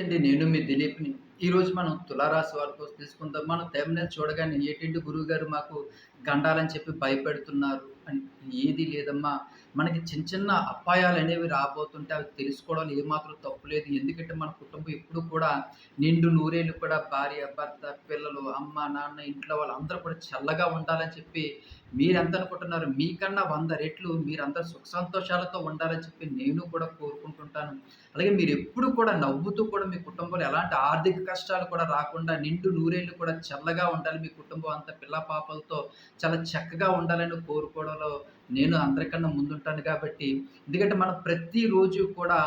అండి నేను మీ దిలీప్‌ని. ఈరోజు మనం తులారాశి వారి కోసం తెలుసుకుందాం. మనం thumbnail చూడగానే ఏంటంటే గురువుగారు మాకు గండాలని చెప్పి భయపెడుతున్నారు అని. ఏది లేదమ్మా. మనకి చిన్న చిన్న అపాయాలు అనేవి రాబోతుంటే అవి తెలుసుకోవడం ఏమాత్రం తప్పు లేదు. ఎందుకంటే మన కుటుంబం ఎప్పుడు కూడా నిండు నూరేళ్ళు కూడా భార్య, భర్త, పిల్లలు, అమ్మ, నాన్న, ఇంట్లో వాళ్ళు అందరూ కూడా చల్లగా ఉండాలని చెప్పి మీరెంత అనుకుంటున్నారు? మీకన్నా వంద రెట్లు మీరందరూ సుఖ సంతోషాలతో ఉండాలని చెప్పి నేను కూడా కోరుకుంటుంటాను. అలాగే మీరెప్పుడు కూడా నవ్వుతూ కూడా మీ కుటుంబంలో ఎలాంటి ఆర్థిక కష్టాలు కూడా రాకుండా నిండు నూరేళ్ళు కూడా చల్లగా ఉండాలి. మీ కుటుంబం అంత పిల్ల పాపలతో చాలా చక్కగా ఉండాలని కోరుకోవడంలో నేను అందరికన్నా ముందుంటాను కాబట్టి ఎందుకంటే మనం ప్రతిరోజు కూడా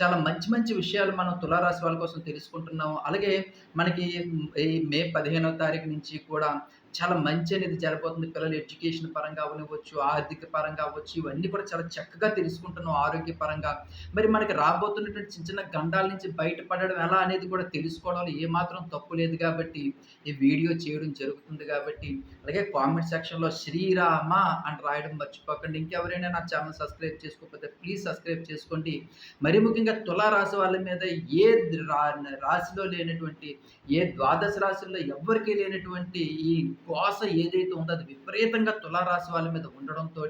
చాలా మంచి మంచి విషయాలు మనం తులారాశి వాళ్ళ కోసం తెలుసుకుంటున్నాము. అలాగే మనకి ఈ మే 15వ తారీఖు నుంచి కూడా చాలా మంచి అనేది జరిపోతుంది పిల్లలు ఎడ్యుకేషన్ పరంగా అవ్వనివ్వచ్చు, ఆర్థిక పరంగా అవ్వచ్చు, ఇవన్నీ కూడా చాలా చక్కగా తెలుసుకుంటున్నాం ఆరోగ్యపరంగా. మరి మనకి రాబోతున్నటువంటి చిన్న చిన్న గండాల నుంచి బయటపడడం ఎలా అనేది కూడా తెలుసుకోవడంలో ఏమాత్రం తప్పు లేదు కాబట్టి ఈ వీడియో చేయడం జరుగుతుంది కాబట్టి అలాగే కామెంట్ సెక్షన్‌లో శ్రీరామ అని రాయడం మర్చిపోకండి. ఇంకెవరైనా నా ఛానల్ సబ్స్క్రైబ్ చేసుకోకపోతే ప్లీజ్ సబ్స్క్రైబ్ చేసుకోండి. మరీ ముఖ్యంగా తులా రాశి వాళ్ళ మీద ఏ రా రాశిలో లేనటువంటి ఏ ద్వాదశ రాశుల్లో ఎవ్వరికీ లేనటువంటి ఈ కోస ఏదైతే ఉందో అది విపరీతంగా తులారాశి వాళ్ళ మీద ఉండడంతో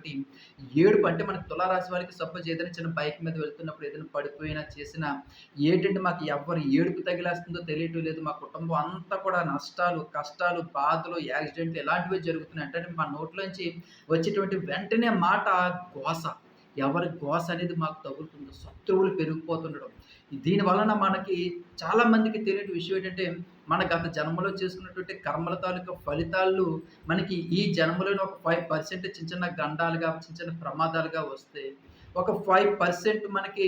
ఏడుపు అంటే మనకి తులారాశి వాళ్ళకి సపోజ్ ఏదైనా చిన్న బైక్ మీద వెళ్తున్నప్పుడు ఏదైనా పడిపోయినా చేసినా ఏంటంటే మాకు ఎవరు ఏడుపు తగిలేస్తుందో తెలియటం లేదు మా కుటుంబం అంతా కూడా నష్టాలు కష్టాలు బాధలు యాక్సిడెంట్లు ఇలాంటివి జరుగుతున్నాయి. అంటే మా నోట్లోంచి వచ్చేటువంటి వెంటనే మాట గోస. ఎవరి గోస అనేది మాకు తగులుతుందో శత్రువులు పెరిగిపోతుండడం. దీని వలన మనకి చాలా మందికి తెలియని విషయం ఏంటంటే మన గత జన్మలో చేసుకున్నటువంటి కర్మల తాలూకా ఫలితాలు మనకి ఈ జన్మలోనే ఒక ఫైవ్ పర్సెంట్ చిన్న చిన్న గండాలుగా చిన్న చిన్న ప్రమాదాలుగా వస్తే ఒక ఫైవ్ పర్సెంట్ మనకి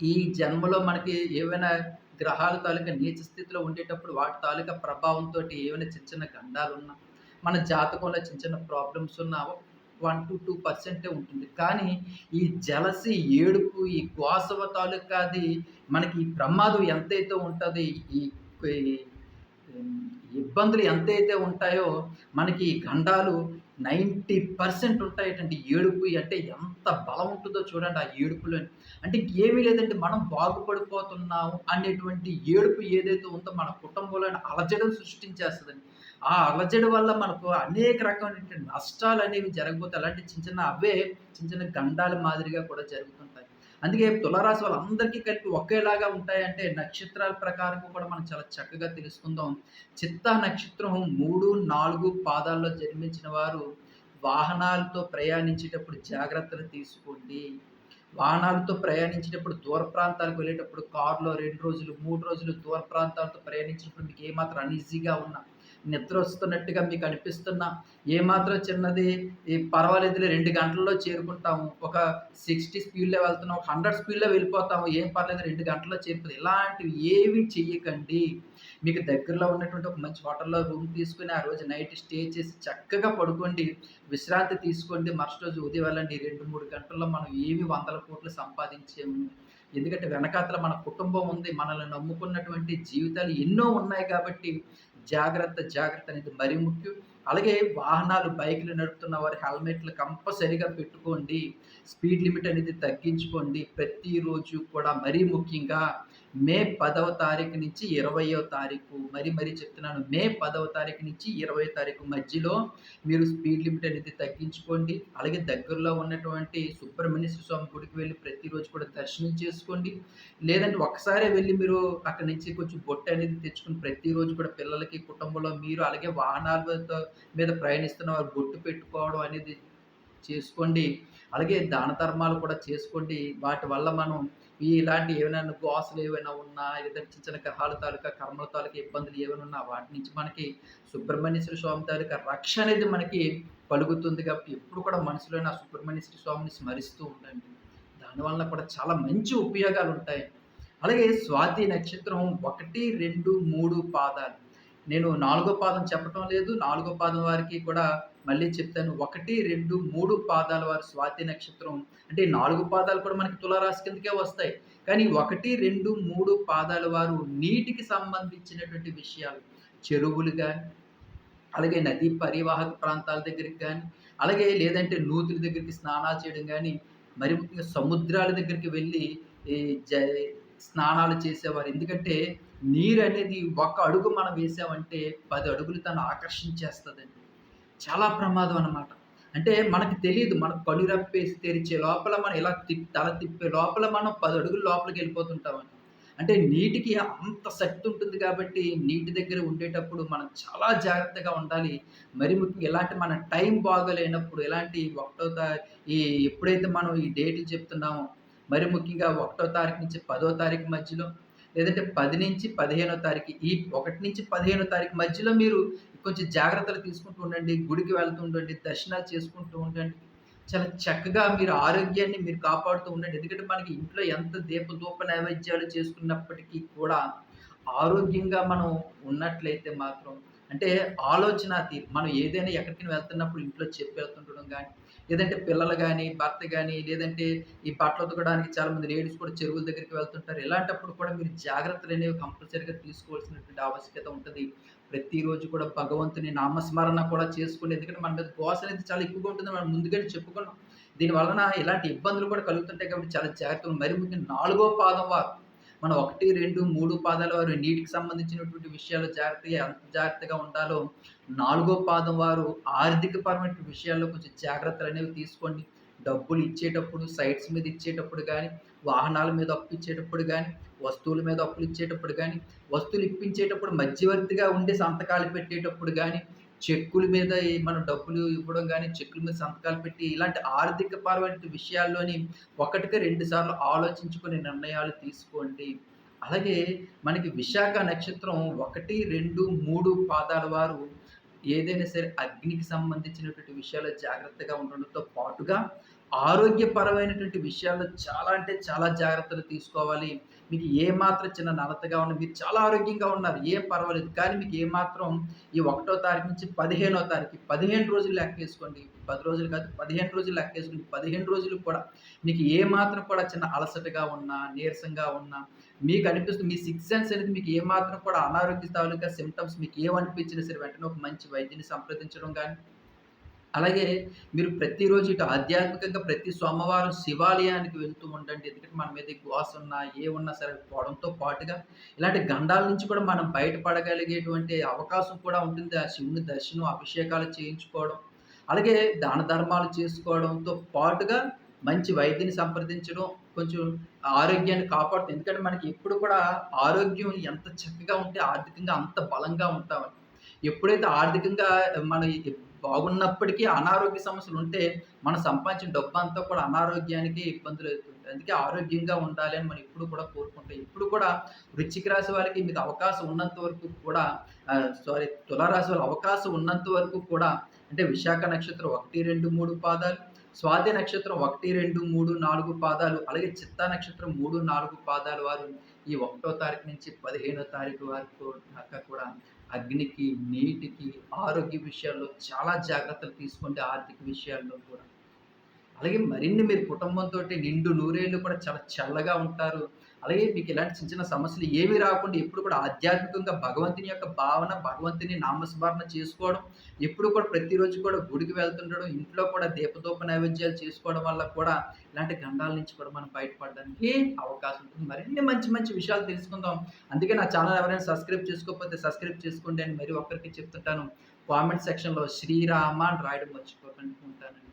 ఈ జన్మలో మనకి ఏవైనా గ్రహాల తాలూకా నీచ స్థితిలో ఉండేటప్పుడు వాటి తాలూకా ప్రభావంతో ఏమైనా చిన్న చిన్న గండాలు ఉన్నా మన జాతకంలో చిన్న చిన్న ప్రాబ్లమ్స్ ఉన్నా వన్ టు టూ పర్సెంటే ఉంటుంది. కానీ ఈ జలసి ఏడుపు ఈ గోసవ తాలూకాది మనకి ఈ ప్రమాదం ఎంతైతే ఉంటుందో ఈ ఇబ్బందులు ఎంతైతే ఉంటాయో మనకి ఈ గండాలు నైంటీ పర్సెంట్ ఉంటాయటండి ఏడుపు. అంటే ఎంత బలం ఉంటుందో చూడండి ఆ ఏడుపులో అంటే ఏమీ లేదంటే మనం బాగుపడిపోతున్నాము అనేటువంటి ఏడుపు ఏదైతే ఉందో మన కుటుంబంలో అలజడం సృష్టించేస్తుందండి. ఆ అలజడి వల్ల మనకు అనేక రకమైన నష్టాలు అనేవి జరగబోతాయి. అలాంటి చిన్న చిన్న అవే చిన్న చిన్న గండాల మాదిరిగా కూడా జరుగుతుంటాయి. అందుకే తులారాశి వాళ్ళందరికీ కలిపి ఒకేలాగా ఉంటాయంటే నక్షత్రాల ప్రకారం కూడా మనం చాలా చక్కగా తెలుసుకుందాం. చిత్తా నక్షత్రం మూడు నాలుగు పాదాల్లో జన్మించిన వారు వాహనాలతో ప్రయాణించేటప్పుడు జాగ్రత్తలు తీసుకోండి. వాహనాలతో ప్రయాణించేటప్పుడు దూర ప్రాంతాలకు వెళ్ళేటప్పుడు కారులో రెండు రోజులు మూడు రోజులు దూర ప్రాంతాలతో ప్రయాణించినప్పుడు మీకు ఏమాత్రం అన్ఈజీగా ఉన్నా నిద్ర వస్తున్నట్టుగా మీకు అనిపిస్తున్నా ఏమాత్రం చిన్నది ఈ పర్వాలేదులే రెండు గంటల్లో చేరుకుంటాము. ఒక సిక్స్టీ స్పీడ్లో వెళ్తున్నాం ఒక హండ్రెడ్ స్పీడ్లో వెళ్ళిపోతాము ఏం పర్లేదు రెండు గంటల్లో చేరుతుంది ఇలాంటివి ఏవి చెయ్యకండి. మీకు దగ్గరలో ఉన్నటువంటి ఒక మంచి హోటల్లో రూమ్ తీసుకుని ఆ రోజు నైట్ స్టే చేసి చక్కగా పడుకోండి. విశ్రాంతి తీసుకోండి. మరుసటి రోజు ఉదయం వెళ్ళండి. రెండు మూడు గంటల్లో మనం ఏమి వందల కోట్లు సంపాదించేము. ఎందుకంటే వెనకాతల మన కుటుంబం ఉంది. మనల్ని నమ్ముకున్నటువంటి జీవితాలు ఎన్నో ఉన్నాయి కాబట్టి జాగ్రత్త జాగ్రత్త అనేది మరీ ముఖ్యం. అలాగే వాహనాలు బైకులు నడుపుతున్న వారు హెల్మెట్లు కంపల్సరిగా పెట్టుకోండి. స్పీడ్ లిమిట్ అనేది తగ్గించుకోండి. ప్రతిరోజు కూడా మరీ ముఖ్యంగా మే పదవ తారీఖు నుంచి ఇరవయో తారీఖు. మరి మరీ చెప్తున్నాను. మే పదవ తారీఖు నుంచి ఇరవై తారీఖు మధ్యలో మీరు స్పీడ్ లిమిట్ అనేది తగ్గించుకోండి. అలాగే దగ్గరలో ఉన్నటువంటి సుబ్రహ్మణ్య స్వామి గుడికి వెళ్ళి ప్రతిరోజు కూడా దర్శనం చేసుకోండి. లేదంటే ఒకసారి వెళ్ళి మీరు అక్కడి నుంచి కొంచెం బొట్టు అనేది తెచ్చుకుని ప్రతిరోజు కూడా పిల్లలకి కుటుంబంలో మీరు అలాగే వాహనాలతో మీద ప్రయాణిస్తున్న వారు బొట్టు పెట్టుకోవడం అనేది చేసుకోండి. అలాగే దాన ధర్మాలు కూడా చేసుకోండి. వాటి వల్ల మనం ఈ ఇలాంటి ఏమైనా గోసలు ఏవైనా ఉన్నా లేదంటే చిన్న చిన్న గ్రహాల తాలూకా కర్మల తాలూకా ఇబ్బందులు ఏమైనా ఉన్నా వాటి నుంచి మనకి సుబ్రహ్మణ్యేశ్వర స్వామి తాలూకా రక్ష అనేది మనకి పలుకుతుంది కాబట్టి ఎప్పుడు కూడా మనసులో ఆ సుబ్రహ్మణ్యేశ్వర స్వామిని స్మరిస్తూ ఉండండి. దానివల్ల కూడా చాలా మంచి ఉపయోగాలు ఉంటాయి. అలాగే స్వాతి నక్షత్రం ఒకటి రెండు మూడు పాదాలు. నేను నాలుగో పాదం చెప్పటం లేదు. నాలుగో పాదం వారికి కూడా మళ్ళీ చెప్తాను. ఒకటి రెండు మూడు పాదాల వారి స్వాతి నక్షత్రం. అంటే నాలుగు పాదాలు కూడా మనకి తులారాశి కిందకే వస్తాయి. కానీ ఒకటి రెండు మూడు పాదాల వారు నీటికి సంబంధించినటువంటి విషయాలు. చెరువులు కానీ అలాగే నదీ పరివాహక ప్రాంతాల దగ్గరికి కానీ అలాగే లేదంటే నూతుల దగ్గరికి స్నానాలు చేయడం కానీ మరి ముఖ్యంగా సముద్రాల దగ్గరికి వెళ్ళి ఈ జ స్నానాలు చేసేవారు. ఎందుకంటే నీరు అనేది ఒక అడుగు మనం వేసామంటే పది అడుగులు తను ఆకర్షించేస్తుందండి చాలా ప్రమాదం అన్నమాట. అంటే మనకు తెలీదు. మనం కనురెప్పేసి తెరిచే లోపల మనం ఇలా తిప్పి తల తిప్పే లోపల మనం 10 అడుగులు లోపలికెళ్ళిపోతుంటామని. అంటే నీటికి అంత శక్తి ఉంటుంది కాబట్టి నీటి దగ్గర ఉండేటప్పుడు మనం చాలా జాగ్రత్తగా ఉండాలి. మరి ముఖ్యంగా ఇలాంటి మన టైం బాగలేనప్పుడు ఇలాంటి ఒకటో తా ఈ ఎప్పుడైతే మనం ఈ డేట్లు చెప్తున్నామో మరి ముఖ్యంగా ఒకటో తారీఖు నుంచి పదో తారీఖు మధ్యలో లేదంటే పది నుంచి 15 తారీఖు ఈ ఒకటి నుంచి 15 తారీఖు మధ్యలో మీరు కొంచెం జాగ్రత్తలు తీసుకుంటూ ఉండండి. గుడికి వెళ్తూ ఉండండి. దర్శనాలు చేసుకుంటూ ఉండండి. చాలా చక్కగా మీరు ఆరోగ్యాన్ని మీరు కాపాడుతూ ఉండండి. ఎందుకంటే మనకి ఇంట్లో ఎంత దీపదూప నైవేద్యాలు చేసుకున్నప్పటికీ కూడా ఆరోగ్యంగా మనం ఉన్నట్లయితే మాత్రం అంటే ఆలోచన తీరు మనం ఏదైనా ఎక్కడికి వెళ్తున్నప్పుడు ఇంట్లో చెప్పి వెళ్తుండడం కానీ లేదంటే పిల్లలు కానీ భర్త కానీ లేదంటే ఈ బట్టలు ఉతకడానికి చాలామంది లేడీస్ కూడా చెరువుల దగ్గరికి వెళ్తుంటారు. ఇలాంటప్పుడు కూడా మీరు జాగ్రత్తలు అనేవి కంపల్సరీగా తీసుకోవాల్సినటువంటి ఆవశ్యకత ఉంటుంది ప్రతిరోజు కూడా భగవంతుని నామస్మరణ కూడా చేసుకోండి. ఎందుకంటే మన మీద ధ్యాస అనేది చాలా ఎక్కువగా ఉంటుంది మనం ముందుగానే చెప్పుకున్నాం. దీని వలన ఇలాంటి ఇబ్బందులు కూడా కలుగుతుంటాయి కాబట్టి చాలా జాగ్రత్తలు మరి ముఖ్యంగా నాలుగో పాదం వారు మనం 1, 2, 3 పాదాల వారు నీటికి సంబంధించినటువంటి విషయాలు జాగ్రత్తగా ఎంత జాగ్రత్తగా ఉండాలో, నాలుగో పాదం వారు ఆర్థికపరమైన విషయాల్లో కొంచెం జాగ్రత్తలు అనేవి తీసుకోండి. డబ్బులు ఇచ్చేటప్పుడు, సైట్స్ మీద ఇచ్చేటప్పుడు కానీ వాహనాల మీద అప్పు ఇచ్చేటప్పుడు కానీ వస్తువుల మీద అప్పులు ఇచ్చేటప్పుడు కానీ వస్తువులు ఇప్పించేటప్పుడు మధ్యవర్తిగా ఉండి సంతకాలు పెట్టేటప్పుడు కానీ చెక్కుల మీద మనం డబ్బులు ఇవ్వడం కానీ చెక్కుల మీద సంతకాలు పెట్టి ఇలాంటి ఆర్థిక పరమైన విషయాల్లోని ఒకటికి రెండు సార్లు ఆలోచించుకొని నిర్ణయాలు తీసుకోండి. అలాగే మనకి విశాఖ నక్షత్రం 1, 2, 3 పాదాల వారు ఏదైనా సరే అగ్నికి సంబంధించినటువంటి విషయాలు జాగ్రత్తగా ఉండడంతో పాటుగా, ఆరోగ్యపరమైనటువంటి విషయాల్లో చాలా అంటే చాలా జాగ్రత్తలు తీసుకోవాలి. మీకు ఏ మాత్రం చిన్న నలతగా ఉన్నా మీరు చాలా ఆరోగ్యంగా ఉన్నారు. ఏం పర్వాలేదు. కానీ మీకు ఏమాత్రం ఈ ఒకటో తారీఖు నుంచి 15 తారీఖు 15 రోజులు లెక్కేసుకోండి. పది రోజులు కాదు 15 రోజులు లెక్కేసుకోండి. 15 రోజులు కూడా మీకు ఏ మాత్రం కూడా చిన్న అలసటగా ఉన్నా, నీరసంగా ఉన్నా, మీకు అనిపిస్తుంది మీ సిక్స్ సెన్స్ అనేది మీకు ఏమాత్రం కూడా అనారోగ్య తాలూకా సిమ్టమ్స్ మీకు ఏమనిపించినా సరే వెంటనే ఒక మంచి వైద్యుని సంప్రదించడం కానీ అలాగే మీరు ప్రతిరోజు ఇటు ఆధ్యాత్మికంగా ప్రతి సోమవారం శివాలయానికి వెళ్తూ ఉండండి. ఎందుకంటే మన మీద గోస ఉన్నా, ఏమున్నా సరే పోవడంతో పాటుగా ఇలాంటి గండాల నుంచి కూడా మనం బయటపడగలిగేటువంటి అవకాశం కూడా ఉంటుంది. ఆ శివుని దర్శనం, అభిషేకాలు చేయించుకోవడం, అలాగే దాన ధర్మాలు చేసుకోవడంతో పాటుగా మంచి వైద్యుని సంప్రదించడం, కొంచెం ఆరోగ్యాన్ని కాపాడుతుంది. ఎందుకంటే మనకి ఎప్పుడు కూడా ఆరోగ్యం ఎంత చక్కగా ఉంటే ఆర్థికంగా అంత బలంగా ఉంటామని. ఎప్పుడైతే ఆర్థికంగా మన బాగున్నప్పటికీ అనారోగ్య సమస్యలు ఉంటే, మనం సంపాదించిన అంతా కూడా అనారోగ్యానికి ఇబ్బందులు అవుతుంటాయి. అందుకే ఆరోగ్యంగా ఉండాలి అని మనం ఇప్పుడు కూడా కోరుకుంటాం. ఇప్పుడు కూడా వృచ్చిక రాశి వారికి మీకు అవకాశం ఉన్నంత వరకు కూడా సారీ తులారాశి వాళ్ళ అవకాశం ఉన్నంత వరకు కూడా అంటే విశాఖ నక్షత్రం 1, 2, 3 పాదాలు, స్వాతి నక్షత్రం 1, 2, 3, 4 పాదాలు, అలాగే చిత్తా నక్షత్రం మూడు నాలుగు పాదాలు వారు ఈ ఒకటో తారీఖు నుంచి 15 తారీఖు వరకు దాకా కూడా అగ్నికి, నీటికి, ఆరోగ్య విషయాల్లో చాలా జాగ్రత్తలు తీసుకోండి ఆర్థిక విషయాల్లో కూడా. అలాగే మరిన్ని మీరు కుటుంబంతో నిండు నూరేళ్ళు కూడా చాలా చల్లగా ఉంటారు. అలాగే మీకు ఇలాంటి చిన్న చిన్న సమస్యలు ఏవి రాకుండా ఎప్పుడు కూడా ఆధ్యాత్మికంగా భగవంతుని యొక్క భావన, భగవంతుని నామస్మరణ చేసుకోవడం, ఎప్పుడు కూడా ప్రతిరోజు కూడా గుడికి వెళ్తుండడం, ఇంట్లో కూడా దీపదోప నైవేద్యాలు చేసుకోవడం వల్ల కూడా ఇలాంటి గండాల నుంచి కూడా మనం బయటపడడానికి అవకాశం ఉంటుంది. మరిన్ని మంచి మంచి విషయాలు తెలుసుకుందాం. అందుకే నా ఛానల్ ఎవరైనా సబ్స్క్రైబ్ చేసుకోకపోతే సబ్స్క్రైబ్ చేసుకోండి అని మరి ఒక్కరికి చెప్తుంటాను. కామెంట్ సెక్షన్‌లో శ్రీరామ అని రాయడం మర్చిపోకండి. ఉంటాను.